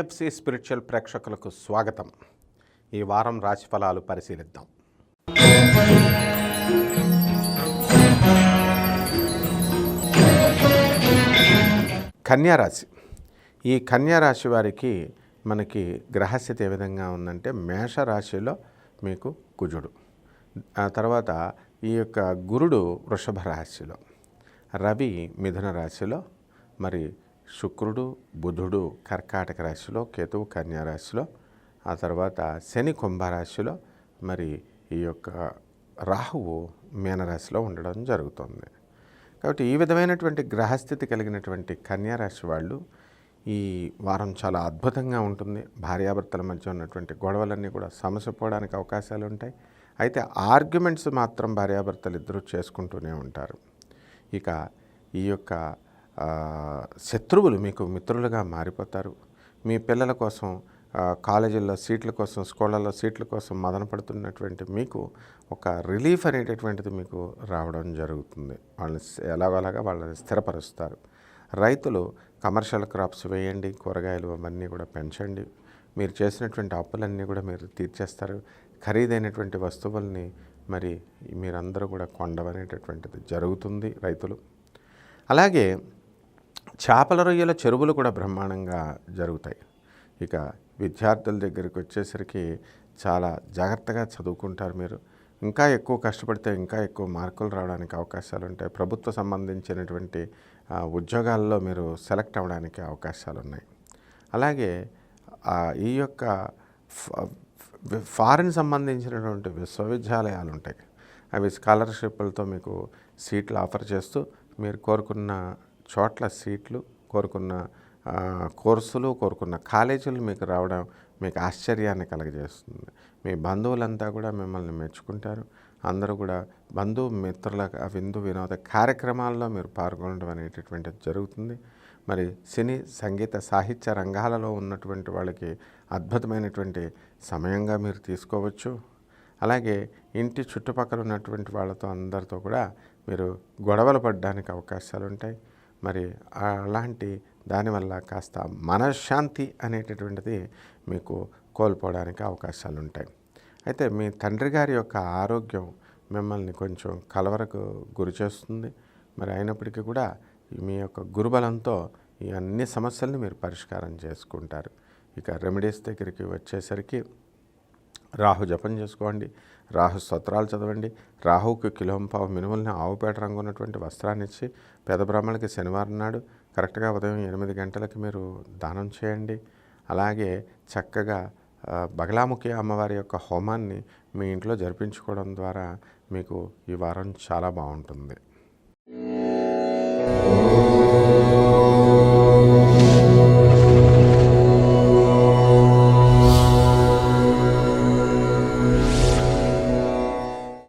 SSC spiritual ప్రేక్షకులకు స్వాగతం. ఈ వారం రాశి ఫలాలు పరిశీలిద్దాం కన్యారాశి ఈ కన్యారాశి వారికి మనకి గ్రహస్థితి ఏ విధంగా ఉందంటే మేష రాశిలో మీకు కుజుడు. ఆ తర్వాత ఈ యొక్క గురుడు వృషభ రాశిలో రవి మిథున రాశిలో మరి శుక్రుడు బుధుడు కర్కాటక రాశిలో కేతువు కన్యారాశిలో ఆ తర్వాత శని కుంభరాశిలో మరి ఈ యొక్క రాహువు మీనరాశిలో ఉండడం జరుగుతుంది. కాబట్టి ఈ విధమైనటువంటి గ్రహస్థితి కలిగినటువంటి కన్యారాశి వాళ్ళు ఈ వారం చాలా అద్భుతంగా ఉంటుంది. భార్యాభర్తల మధ్య ఉన్నటువంటి గొడవలన్నీ కూడా సమసిపోవడానికి అవకాశాలు ఉంటాయి. అయితే ఆర్గ్యుమెంట్స్ మాత్రం భార్యాభర్తలు ఇద్దరూ చేసుకుంటూనే ఉంటారు. ఇక ఈ యొక్క శత్రువులు మీకు మిత్రులుగా మారిపోతారు. మీ పిల్లల కోసం కాలేజీల్లో సీట్ల కోసం స్కూళ్ళల్లో సీట్ల కోసం మదన పడుతున్నటువంటి మీకు ఒక రిలీఫ్ అనేటటువంటిది మీకు రావడం జరుగుతుంది. వాళ్ళని ఎలాగోలాగా వాళ్ళని స్థిరపరుస్తారు. రైతులు కమర్షియల్ క్రాప్స్ వేయండి కూరగాయలు అవన్నీ కూడా పెంచండి. మీరు చేసినటువంటి అప్పులన్నీ కూడా మీరు తీర్చేస్తారు. ఖరీదైనటువంటి వస్తువుల్ని మరి మీరందరూ కూడా కొండవనేటటువంటిది జరుగుతుంది రైతులు. అలాగే చేపల రొయ్యల చెరువులు కూడా బ్రహ్మాండంగా జరుగుతాయి. ఇక విద్యార్థుల దగ్గరికి వచ్చేసరికి చాలా జాగ్రత్తగా చదువుకుంటారు మీరు. ఇంకా ఎక్కువ కష్టపడితే ఇంకా ఎక్కువ మార్కులు రావడానికి అవకాశాలు ఉంటాయి. ప్రభుత్వ సంబంధించినటువంటి ఉద్యోగాల్లో మీరు సెలెక్ట్ అవ్వడానికి అవకాశాలు ఉన్నాయి అలాగే ఈ యొక్క ఫారిన్ సంబంధించినటువంటి విశ్వవిద్యాలయాలు ఉంటాయి అవి స్కాలర్షిప్లతో మీకు సీట్లు ఆఫర్ చేస్తూ మీరు కోరుకున్న చోట్ల సీట్లు కోరుకున్న కోర్సులు కోరుకున్న కాలేజీలు మీకు రావడం మీకు ఆశ్చర్యాన్ని కలగజేస్తుంది. మీ బంధువులంతా కూడా మిమ్మల్ని మెచ్చుకుంటారు. అందరూ కూడా బంధు మిత్రుల విందు వినోద కార్యక్రమాల్లో మీరు పాల్గొనడం అనేటటువంటిది జరుగుతుంది. మరి సినీ సంగీత సాహిత్య రంగాలలో ఉన్నటువంటి వాళ్ళకి అద్భుతమైనటువంటి సమయంగా మీరు తీసుకోవచ్చు. అలాగే ఇంటి చుట్టుపక్కల ఉన్నటువంటి వాళ్ళతో అందరితో కూడా మీరు గొడవలు పడడానికి అవకాశాలు ఉంటాయి మరి అలాంటి దానివల్ల కాస్త మనశ్శాంతి అనేటటువంటిది మీకు కోల్పోవడానికి అవకాశాలు ఉంటాయి అయితే మీ తండ్రి గారి యొక్క ఆరోగ్యం మిమ్మల్ని కొంచెం కలవరకు గురి చేస్తుంది. మరి అయినప్పటికీ కూడా మీ యొక్క గురుబలంతో ఈ అన్ని సమస్యలను మీరు పరిష్కారం చేసుకుంటారు. ఇక రెమెడీస్ దగ్గరికి వచ్చేసరికి రాహు జపం చేసుకోండి రాహు స్తోత్రాలు చదవండి రాహుకి కిలోంపావు మినుములని ఆవుపేట రంగు ఉన్నటువంటి వస్త్రాన్ని ఇచ్చి పెద్ద బ్రాహ్మణులకి శనివారం నాడు కరెక్ట్గా ఉదయం ఎనిమిది గంటలకి మీరు దానం చేయండి. అలాగే చక్కగా బగలాముఖి అమ్మవారి యొక్క హోమాన్ని మీ ఇంట్లో జరిపించుకోవడం ద్వారా మీకు ఈ వారం చాలా బాగుంటుంది.